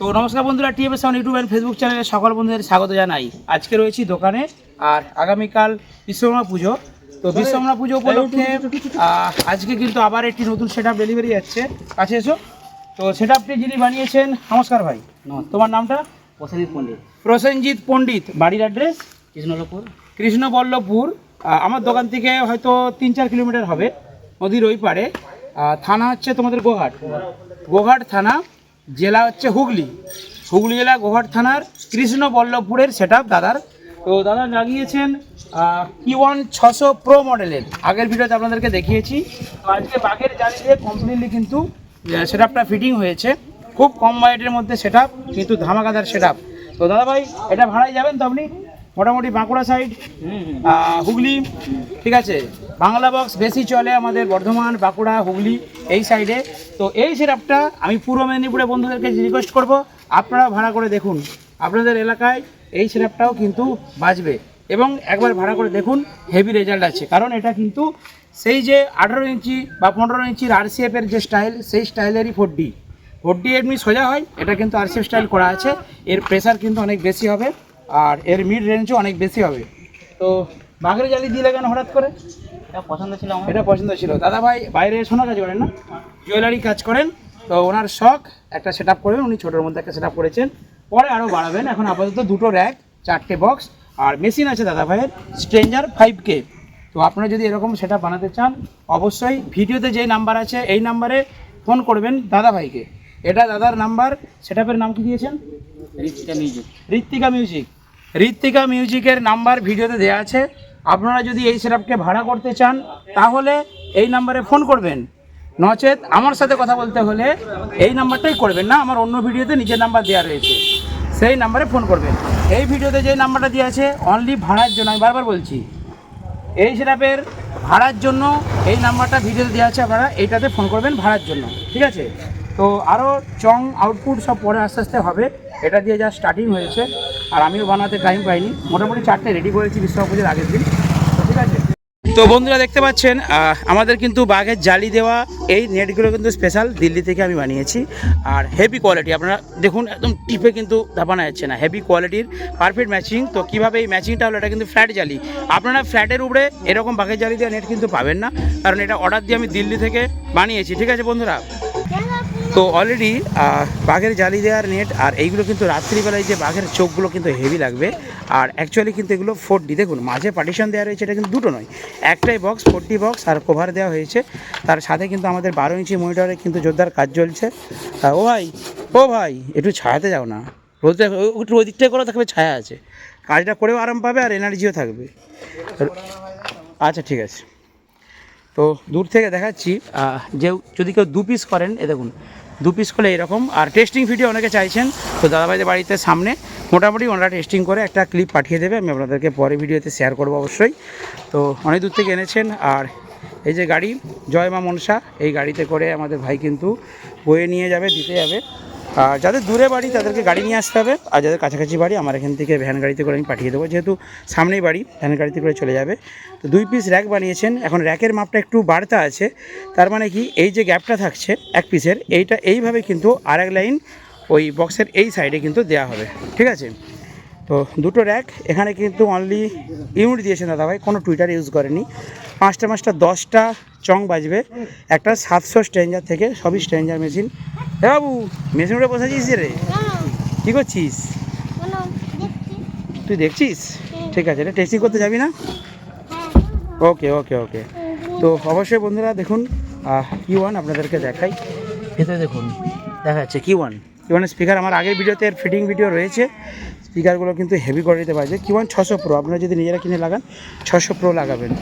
তো নমস্কার বন্ধুরা TFS seven YouTube and Facebook চ্যানেলে সকল বন্ধুদের স্বাগত জানাই। আজকে রয়েছি দোকানে আর আগামীকাল বিশ্বকর্মা পুজো। তো বিশ্বকর্মা পুজো উপলক্ষে আজকে কিন্তু আবার একটি নতুন সেট আপ ডেলিভারি যাচ্ছে কাছে এসো। তো সেট আপটি যিনি বানিয়েছেন নমস্কার ভাই। তোমার নামটা? প্রসেনজিৎ পণ্ডিত। প্রসেনজিৎ পণ্ডিত। বাড়ির অ্যাড্রেস কৃষ্ণলপুর কৃষ্ণবল্লভপুর। আমার দোকান থেকে হয়তো তিন চার কিলোমিটার হবে। নদীর ওই পারে থানা হচ্ছে তোমাদের গোহাট গোহাট থানা। জেলা হচ্ছে হুগলি। হুগলি জেলা গোঘাট থানার কৃষ্ণবল্লভপুরের সেট দাদার। তো দাদা লাগিয়েছেন কি ওয়ান ছশো প্রো মডেলের আগের ভিডিওতে আপনাদেরকে দেখিয়েছি। তো আজকে বাঘের জালি দিয়ে কমপ্লিটলি কিন্তু সেট ফিটিং হয়েছে। খুব কম বাজেটের মধ্যে সেট কিন্তু ধামাকাদার সেট তো দাদা ভাই, এটা ভাড়ায় যাবেন তো আপনি? মোটামুটি বাঁকুড়া সাইড হুগলি, ঠিক আছে? বাংলা বক্স বেশি চলে আমাদের বর্ধমান, বাঁকুড়া, হুগলি, এই সাইডে তো এই সিরাপটা আমি পূর্ব মেদিনীপুরে বন্ধুদেরকে রিকোয়েস্ট করব, আপনারা ভাড়া করে দেখুন। আপনাদের এলাকায় এই সিরাপটাও কিন্তু বাজবে এবং একবার ভাড়া করে দেখুন হেভি রেজাল্ট আছে। কারণ এটা কিন্তু সেই যে আঠারো ইঞ্চি বা পনেরো ইঞ্চির আরসিএফের যে স্টাইল সেই স্টাইলেরই ফোর ডি ফোর ডি এমনি সোজা হয়, এটা কিন্তু আরসিএফ স্টাইল করা আছে। এর প্রেসার কিন্তু অনেক বেশি হবে, আর এর মিড রেঞ্জও অনেক বেশি হবে। তো বাঘের জালি দিলে কেন হঠাৎ করে? এটা পছন্দ ছিল আমার। এটা পছন্দ ছিল। দাদা ভাই বাইরে সোনা কাজ করেন না? জুয়েলারি কাজ করেন। তো ওনার শখ একটা সেট আপ করবেন। উনি ছোটোর মধ্যে একটা সেট আপ করেছেন। পরে আরও বাড়াবেন। এখন আপাতত দুটো র্যাক চারটে বক্স আর মেশিন আছে দাদা ভাইয়ের স্ট্রেঞ্জার ফাইভ কে তো আপনারা যদি এরকম সেট বানাতে চান অবশ্যই ভিডিওতে যেই নাম্বার আছে এই নাম্বারে ফোন করবেন দাদা ভাইকে এটা দাদার নাম্বার সেট নাম কি দিয়েছেন? রিচিকা মিউজিক ঋত্বিকা মিউজিক ঋত্বিকা মিউজিকের নাম্বার ভিডিওতে দেওয়া আছে। আপনারা যদি এই সেটআপকে ভাড়া করতে চান, তাহলে এই নাম্বারে ফোন করবেন। নচেত আমার সাথে কথা বলতে হলে এই নাম্বারটাই করবেন না, আমার অন্য ভিডিওতে নিজের নাম্বার দেওয়া রয়েছে। সেই নাম্বারে ফোন করবেন। এই ভিডিওতে যে নাম্বারটা দেওয়া আছে অনলি ভাড়ার জন্য আমি বারবার বলছি। এই সেটআপের ভাড়ার জন্য এই নাম্বারটা ভিডিওতে দেওয়া আছে আপনারা, এইটাতে ফোন করবেন ভাড়ার জন্য। ঠিক আছে? তো আরও চং আউটপুট সব পরে আস্তে আস্তে হবে। এটা দিয়ে যা স্টার্টিং হয়েছে আর আমিও বানাতে টাইম পাইনি। মোটামুটি চারটে রেডি করেছি বিশ্বকর্মা পুজোর আগের দিন। ঠিক আছে। তো বন্ধুরা দেখতে পাচ্ছেন আমাদের কিন্তু বাঘের জালি দেওয়া, এই নেটগুলো কিন্তু স্পেশাল দিল্লি থেকে আমি বানিয়েছি। আর হেভি কোয়ালিটি আপনারা দেখুন, একদম টিপে কিন্তু দাপানো যাচ্ছে না। হেভি কোয়ালিটির পারফেক্ট ম্যাচিং তো কীভাবে এই ম্যাচিংটা হলো, এটা কিন্তু ফ্ল্যাট জালি। আপনারা ফ্ল্যাটের উপরে এরকম বাঘের জালি দেওয়া নেট কিন্তু পাবেন না। কারণ এটা অর্ডার দিয়ে আমি দিল্লি থেকে বানিয়েছি। ঠিক আছে বন্ধুরা? তো অলরেডি বাঘের জালি দেওয়ার নেট আর এইগুলো কিন্তু রাত্রিবেলায় যে বাঘের চোখগুলো কিন্তু হেভি লাগবে। আর অ্যাকচুয়ালি কিন্তু এগুলো ফোর ডি দেখুন, মাঝে পার্টিশন দেওয়া রয়েছে, এটা কিন্তু দুটো নয়। একটাই বক্স ফোর ডি বক্স আর কভার দেওয়া হয়েছে। তার সাথে কিন্তু আমাদের বারো ইঞ্চি মনিটরে কিন্তু জোরদার কাজ চলছে। ও ভাই ও ভাই, একটু ছায়াতে যাও না। রোদে ও- একটু ওই দিকটাই করে থাকবে ছায়া আছে। কাজটা করেও আরাম পাবে আর এনার্জিও থাকবে। আচ্ছা ঠিক আছে। তো দূর থেকে দেখাচ্ছি যে যদি কেউ দু পিস করেন, এ দেখুন দু পিস করে এরকম। আর টেস্টিং ভিডিও অনেকে চাইছেন। তো দাদাভাইদের বাড়িতে সামনে মোটামুটি ওনারা টেস্টিং করে একটা ক্লিপ পাঠিয়ে দেবে। আমি আপনাদেরকে পরে ভিডিওতে শেয়ার করব অবশ্যই। তো অনেক দূর থেকে এনেছেন। আর এই যে গাড়ি, জয় মা মনসা, এই গাড়িতে করে আমাদের ভাই কিন্তু বয়ে নিয়ে যাবে, দিতে যাবে। আর যাদের দূরে বাড়ি তাদেরকে গাড়ি নিয়ে আসতে হবে। আর যাদের কাছাকাছি বাড়ি, আমার এখান থেকে ভ্যান গাড়িতে করে আমি পাঠিয়ে দেবো। যেহেতু সামনেই বাড়ি, ভ্যান গাড়িতে করে চলে যাবে। তো দুই পিস র্যাক বানিয়েছেন। এখন র্যাকের মাপটা একটু বাড়তে আছে। তার মানে কি, এই যে গ্যাপটা থাকছে এক পিসের এইটা এইভাবে কিন্তু আর এক লাইন ওই বক্সের এই সাইডে কিন্তু দেওয়া হবে। ঠিক আছে? তো দুটো র্যাক এখানে কিন্তু অনলি ইউনিট দিয়েছেন দাদাভাই, কোনো টুইটার ইউজ করেনি। পাঁচটা পাঁচটা দশটা চং বাজবে, একটা সাতশো স্ট্রেঞ্জার থেকে সবই স্ট্রেঞ্জার মেশিন এ বাবু মেশিন উঠে বসেছিস রে? কী করছিস? তুই দেখছিস? ঠিক আছে, এটা টেস্টিং করতে যাবি না? ওকে ওকে ওকে। তো অবশ্যই বন্ধুরা দেখুন কি ওয়ান আপনাদেরকে দেখাই। ভেতরে দেখুন দেখা যাচ্ছে কি ওয়ান কি ওয়ানের স্পিকার আমার আগের ভিডিওতে এর ফিটিং ভিডিও রয়েছে। স্পিকারগুলো কিন্তু হেভি কোয়ালিটিতে বাজে কি ওয়ান ছশো প্রো আপনারা যদি নিজেরা কিনে লাগান, ছশো প্রো লাগাবেন।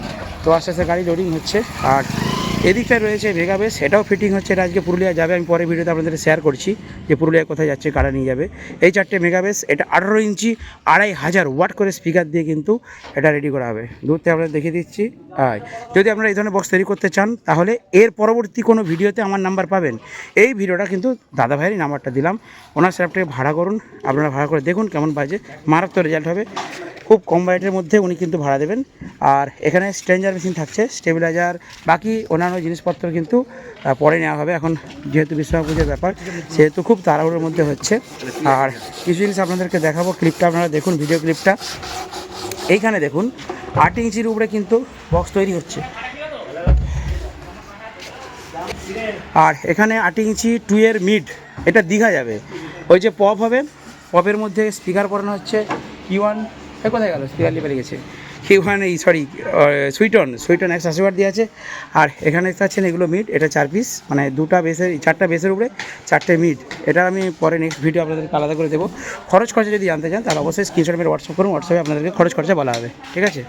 তো আস্তে আস্তে গাড়ি লোডিং হচ্ছে, আর এদিকটায় রয়েছে ভেগাবেস এটাও ফিটিং হচ্ছে। এটা আজকে পুরুলিয়া যাবে, আমি পরে ভিডিওতে আপনাদের শেয়ার করছি যে পুরুলিয়ায় কোথায় যাচ্ছে, কারা নিয়ে যাবে। এই চারটে মেগাবেস এটা আঠারো ইঞ্চি, আড়াই হাজার ওয়াট করে স্পিকার দিয়ে কিন্তু এটা রেডি করা হবে। দূর থেকে আপনাদের দেখিয়ে দিচ্ছি। হয় যদি আপনারা এই ধরনের বক্স তৈরি করতে চান, তাহলে এর পরবর্তী কোনো ভিডিওতে আমার নাম্বার পাবেন। এই ভিডিওটা কিন্তু দাদা ভাইয়েরই নাম্বারটা দিলাম। ওনার স্যাপটাকে ভাড়া করুন। আপনারা ভাড়া করে দেখুন কেমন বাজে। মারাত্মক রেজাল্ট হবে। খুব কম বাজেটের মধ্যে উনি কিন্তু ভাড়া দেবেন। আর এখানে স্ট্রেঞ্জার মেশিন থাকছে স্টেবিলাইজার বাকি অন্যান্য জিনিসপত্র কিন্তু পরে নেওয়া হবে। এখন যেহেতু বিশ্বকর্মা পুজোর ব্যাপার, সেহেতু খুব তাড়াহুড়োর মধ্যে হচ্ছে। আর কিছু জিনিস আপনাদেরকে দেখাবো ক্লিপটা আপনারা দেখুন ভিডিও ক্লিপটা এইখানে দেখুন, আট ইঞ্চির উপরে কিন্তু বক্স তৈরি হচ্ছে। আর এখানে আট ইঞ্চি টু এর মিড এটা দীঘা যাবে। ওই যে পপ হবে পপের মধ্যে স্পিকার পরানো হচ্ছে কি ওয়ান কোথায় গেল? পিয়ালি লিপে গেছে। কি ওখানে সরি সুইটন সুইটন একশো আশি দিয়ে আছে। আর এখানে পাচ্ছেন এগুলো মিট এটা চার পিস মানে দুটা বেসের, চারটা বেসের উপরে চারটে মিট এটা আমি পরে নেক্সট ভিডিও আপনাদেরকে আলাদা করে দেবো। খরচ খরচা যদি জানতে চান, তাহলে অবশ্যই স্ক্রিনশট মেরে হোয়াটসঅ্যাপ করুন হোয়াটসঅ্যাপে আপনাদেরকে খরচ খরচা বলা হবে। ঠিক আছে?